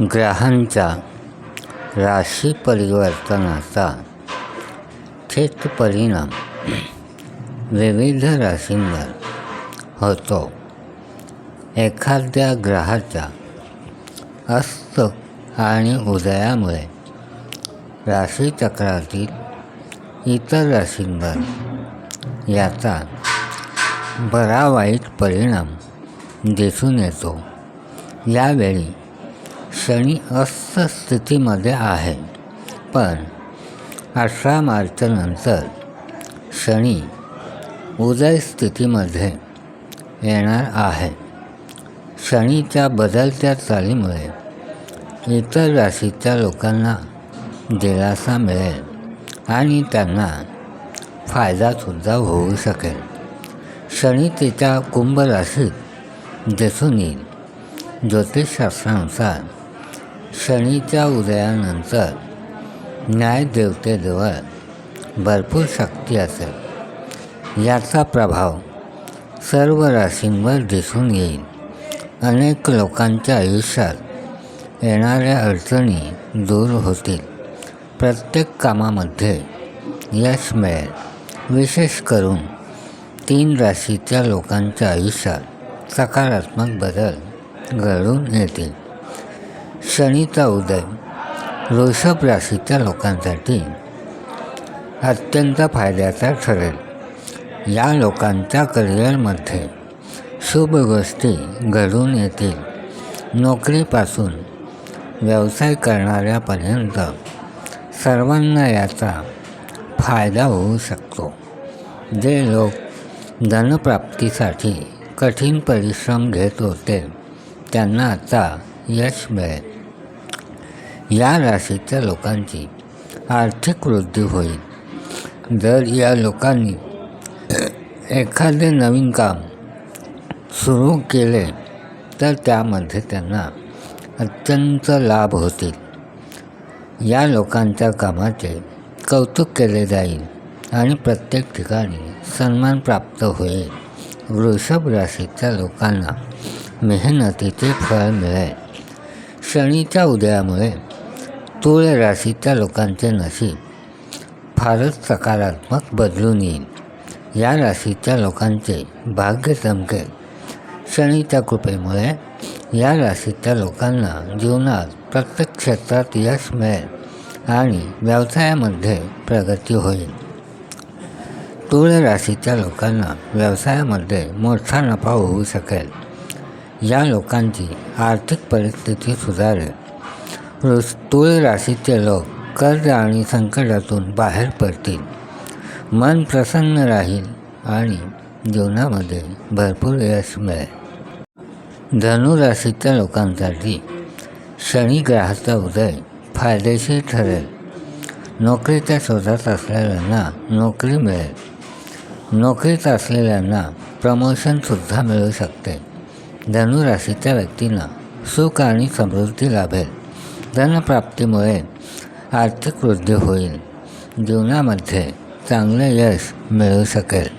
ग्रहांचा राशी परिवर्तनाचा थेट परिणाम विविध राशींवर होतो. एखाद्या ग्रहाच्या अस्त आणि उदयामुळे राशीचक्रातील इतर राशींवर याचा बरा वाईट परिणाम दिसून येतो. यावेळी शनी अस्त स्थितीमध्ये आहे. पण अठरा मार्चनंतर शनी उदय स्थितीमध्ये येणार आहे. शनीच्या बदलत्या चालीमुळे इतर राशीच्या लोकांना दिलासा मिळेल आणि त्यांना फायदासुद्धा होऊ शकेल. शनी तिच्या कुंभ राशीत दिसून येईल. ज्योतिषशास्त्रानुसार शनीच्या उदयानंतर न्यायदेवतेजवळ भरपूर शक्ती असेल. याचा प्रभाव सर्व राशींवर दिसून येईल. अनेक लोकांच्या आयुष्यात येणाऱ्या अडचणी दूर होतील. प्रत्येक कामामध्ये यश मिळेल. विशेष करून तीन राशीच्या लोकांच्या आयुष्यात सकारात्मक बदल घडून येतील. शनीचा उदय वृषभ राशीच्या लोकांसाठी अत्यंत फायद्याचा ठरेल. या लोकांच्या करिअरमध्ये शुभ गोष्टी घडून येतील. नोकरीपासून व्यवसाय करणाऱ्यापर्यंत सर्वांना याचा फायदा होऊ शकतो. जे लोक धनप्राप्तीसाठी कठीण परिश्रम घेत होते त्यांना आता यश मिळेल. या राशीच्या लोकांची आर्थिक वृद्धी होईल. जर या लोकांनी एखादे नवीन काम सुरू केले तर त्यामध्ये त्यांना अत्यंत लाभ होतील. या लोकांच्या कामाचे कौतुक केले जाईल आणि प्रत्येक ठिकाणी सन्मान प्राप्त होईल. वृषभ राशीच्या लोकांना मेहनतीचे फळ मिळेल. शनीच्या उदयामुळे तुळ राशीच्या लोकांचे नशीब फारच सकारात्मक बदलून येईल. या राशीच्या लोकांचे भाग्य चमकेल. शनीच्या कृपेमुळे या राशीच्या लोकांना जीवनात प्रत्येक क्षेत्रात यश मिळेल आणि व्यवसायामध्ये प्रगती होईल. तुळ राशीच्या लोकांना व्यवसायामध्ये मोठा नफा होऊ शकेल. या लोकांची आर्थिक परिस्थिती सुधारेल. वृष तूळ राशीचे लोक कर्ज आणि संकटातून बाहेर पडतील. मन प्रसन्न राहील आणि जीवनामध्ये भरपूर यश मिळेल. धनुराशीच्या लोकांसाठी शनी ग्रहाचा उदय फायदेशीर ठरेल. नोकरीच्या शोधात असलेल्यांना नोकरी मिळेल. नोकरीत असलेल्यांना प्रमोशनसुद्धा मिळू शकते. धनुराशीच्या व्यक्तींना सुख आणि समृद्धी लाभेल. धनप्राप्तीमुळे आर्थिक वृद्धी होईल. जीवनामध्ये चांगले यश मिळू शकेल.